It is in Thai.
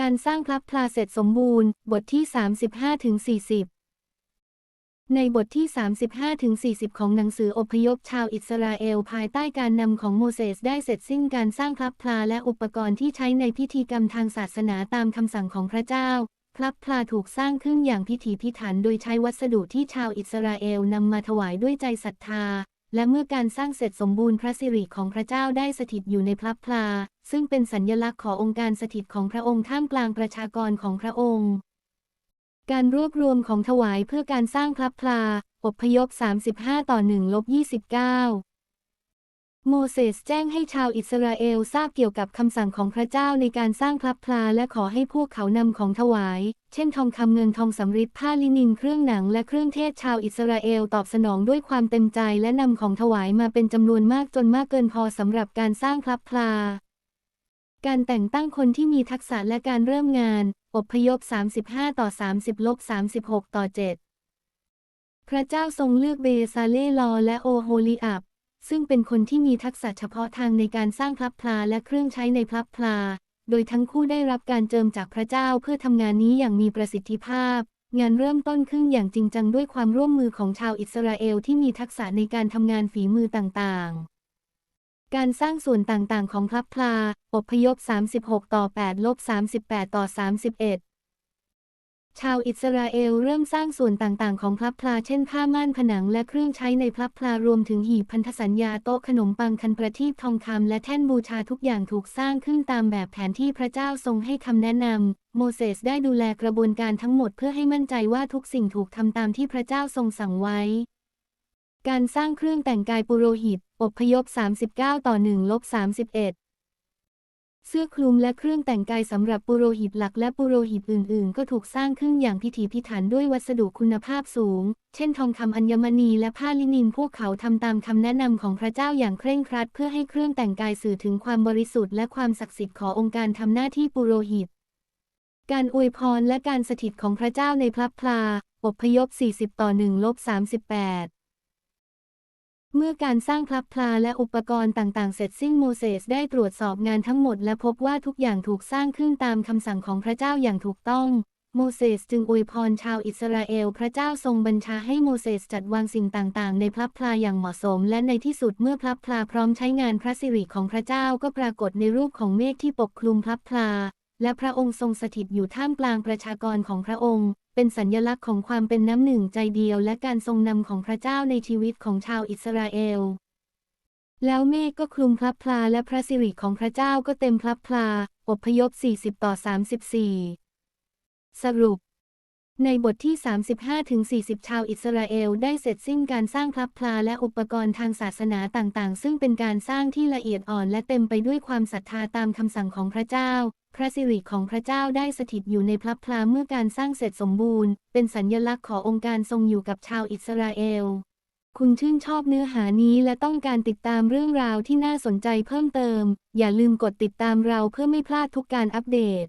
การสร้างพลับพลาเสร็จสมบูรณ์ บทที่ 35-40 ในบทที่ 35-40 ของหนังสืออพยพชาวอิสราเอลภายใต้การนำของโมเสสได้เสร็จสิ้นการสร้างพลับพลาและอุปกรณ์ที่ใช้ในพิธีกรรมทางศาสนาตามคำสั่งของพระเจ้าพลับพลาถูกสร้างขึ้นอย่างพิถีพิถันโดยใช้วัสดุที่ชาวอิสราเอลนำมาถวายด้วยใจศรัทธา และเมื่อการสร้างเสร็จสมบูรณ์พระสิริของพระเจ้าได้สถิตอยู่ในพลับพลา ซึ่งเป็นสัญญลักษณ์ขององค์การสถิตของพระองค์ท่ามกลางประชากรของพระองค์ การรวบรวมของถวายเพื่อการสร้างพลับพลา อบพยพ 35 ต่อ1ลบ29 โมเสสแจ้งให้ชาวอิสราเอลทราบเกี่ยวกับคำสั่งของพระเจ้าในการสร้างพลับพลาและขอให้พวกเขานำของถวาย เช่นทองคำเงินทองสำริดผ้าลินินเครื่องหนังและเครื่องเทศชาวอิสราเอลตอบสนองด้วยความเต็มใจและนำของถวายมาเป็นจำนวนมากจนมากเกินพอสำหรับการสร้างพลับพลา การแต่งตั้งคนที่มีทักษะและการเริ่มงาน อบพยพ 35 ต่อ 30ลบ36 ต่อ 7 พระเจ้าทรงเลือกเบซาเล่ลอและโอโฮลิอับ ซึ่งเป็นคนที่มีทักษะเฉพาะทางในการสร้างพลับพลาและเครื่องใช้ในพลับพลา โดยทั้งคู่ได้รับการเจิมจากพระเจ้าเพื่อทำงานนี้อย่างมีประสิทธิภาพ งานเริ่มต้นขึ้นอย่างจริงจังด้วยความร่วมมือของชาวอิสราเอลที่มีทักษะในการทำงานฝีมือต่างๆการสร้างส่วนต่างๆ ของพลับพลา อพยพ 36 ต่อ8ลบ38 ต่อ 31 ชาวอิสราเอลเริ่มสร้างส่วนต่างๆ ของพลับพลาเช่นผ้าม่านผนังและเครื่องใช้ในพลับพลารวมถึงหีบพันธสัญญาโต๊ะขนมปังคันประทีปทองคำและแท่นบูชาทุกอย่างถูกสร้างขึ้นตามแบบแผนที่พระเจ้าทรงให้คำแนะนำโมเสสได้ดูแลกระบวนการทั้งหมดเพื่อให้มั่นใจว่าทุกสิ่งถูกทำตามที่พระเจ้าทรงสั่งไว้ การสร้างเครื่องแต่งกายปุโรหิต อบพยพ 39 ต่อ1ลบ31 เสื้อคลุมและเครื่องแต่งกายสำหรับปุโรหิตหลักและปุโรหิตอื่น ๆ ก็ถูกสร้างขึ้นอย่างพิถีพิถันด้วยวัสดุคุณภาพสูง เช่นทองคำอัญมณีและผ้าลินินพวกเขาทำตามคำแนะนำของพระเจ้าอย่างเคร่งครัด เพื่อให้เครื่องแต่งกายสื่อถึงความบริสุทธิ์และความศักดิ์สิทธิ์ขององค์การทำหน้าที่ปุโรหิต การอวยพรและการสถิตของพระเจ้าในพลับพลา อพยพ 40 ต่อ1ลบ38 เมื่อการสร้างพลับพลาและอุปกรณ์ต่างๆ เสร็จสิ้นโมเสสได้ตรวจสอบงานทั้งหมดและพบว่าทุกอย่างถูกสร้างขึ้นตามคำสั่งของพระเจ้าอย่างถูกต้อง โมเสสจึงอวยพรชาวอิสราเอล พระเจ้าทรงบัญชาให้โมเสสจัดวางสิ่งต่างๆ ในพลับพลาอย่างเหมาะสม และในที่สุดเมื่อพลับพลาพร้อมใช้งานพระสิริของพระเจ้าก็ปรากฏในรูปของเมฆที่ปกคลุมพลับพลาและพระองค์ทรงสถิตอยู่ท่ามกลางประชากรของพระองค์ เป็นสัญญลักษณ์ของความเป็นน้ำหนึ่งใจเดียวและการทรงนำของพระเจ้าในชีวิตของชาวอิสราเอล แล้วเมฆก็คลุมพลับพลาและพระสิริของพระเจ้าก็เต็มพลับพลา อพยพ 40 ต่อ 34 สรุป ในบทที่ 35-40 ชาวอิสราเอลได้เสร็จสิ้นการสร้างพลับพลาและอุปกรณ์ทางศาสนาต่างๆ ซึ่งเป็นการสร้างที่ละเอียดอ่อนและเต็มไปด้วยความศรัทธาตามคำสั่งของพระเจ้า พระสิริของพระเจ้าได้สถิตอยู่ในพลับพลาเมื่อการสร้างเสร็จสมบูรณ์ เป็นสัญญลักษณ์ขององค์การทรงอยู่กับชาวอิสราเอล คุณชื่นชอบเนื้อหานี้และต้องการติดตามเรื่องราวที่น่าสนใจเพิ่มเติม อย่าลืมกดติดตามเราเพื่อไม่พลาดทุกการอัปเดต